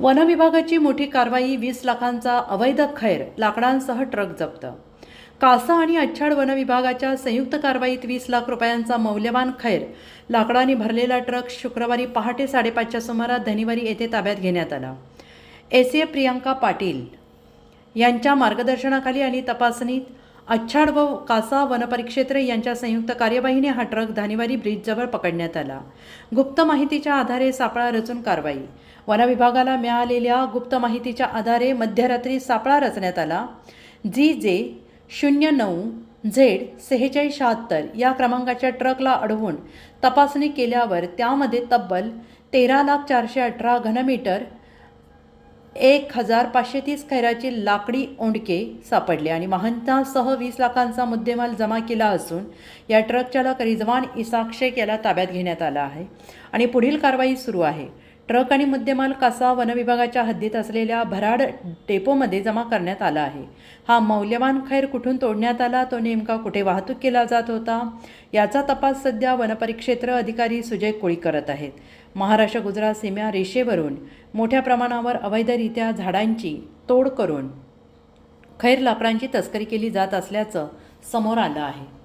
वनविभागाची मोठी कारवाई वीस लाखांचा अवैध खैर लाकडांसह ट्रक जप्त. कासा आणि अच्छाड वनविभागाच्या संयुक्त कारवाईत वीस लाख रुपयांचा मौल्यवान खैर लाकडांनी भरलेला ट्रक शुक्रवारी पहाटे साडेपाचच्या सुमारास धनिवारी येथे ताब्यात घेण्यात आला. एस ए प्रियांका पाटील यांच्या मार्गदर्शनाखाली आणि तपासणीत अच्छाड व कासा वनपरिक्षेत्र यांच्या संयुक्त कार्यवाहीने हा ट्रक धानिवारी ब्रिजजवळ पकडण्यात आला. गुप्त माहितीच्या आधारे सापळा रचून कारवाई. वनविभागाला मिळालेल्या गुप्त माहितीच्या आधारे मध्यरात्री सापळा रचण्यात आला. जी जे शून्य नऊ झेड सेहेचाळीस शहात्तर या क्रमांकाच्या ट्रकला अडवून तपासणी केल्यावर त्यामध्ये तब्बल तेरा लाख चारशे अठरा घनमीटर एक हजार पाचशे तीस खैराची लाकडी ओंडके सापडले आणि महंतासह वीस लाखांचा मुद्देमाल जमा केला असून या ट्रक चालक रिजवान इसाक शेख याला ताब्यात घेण्यात आला आहे आणि पुढील कारवाई सुरू आहे. ट्रक आणि मुद्देमाल कासा वनविभागाच्या हद्दीत असलेल्या भराड डेपोमध्ये जमा करण्यात आला आहे? हा मौल्यवान खैर कुठून तोडण्यात आला? तो नेमका कुठे वाहतूक केला जात होता? याचा तपास सध्या वनपरिक्षेत्र अधिकारी सुजय कोळी करत आहेत. महाराष्ट्र गुजरात सीमा रेषेवरून मोठ्या प्रमाणावर अवैधरित्या झाडांची तोड करून खैर लाकडांची तस्करी केली जात असल्याचं समोर आलं आहे.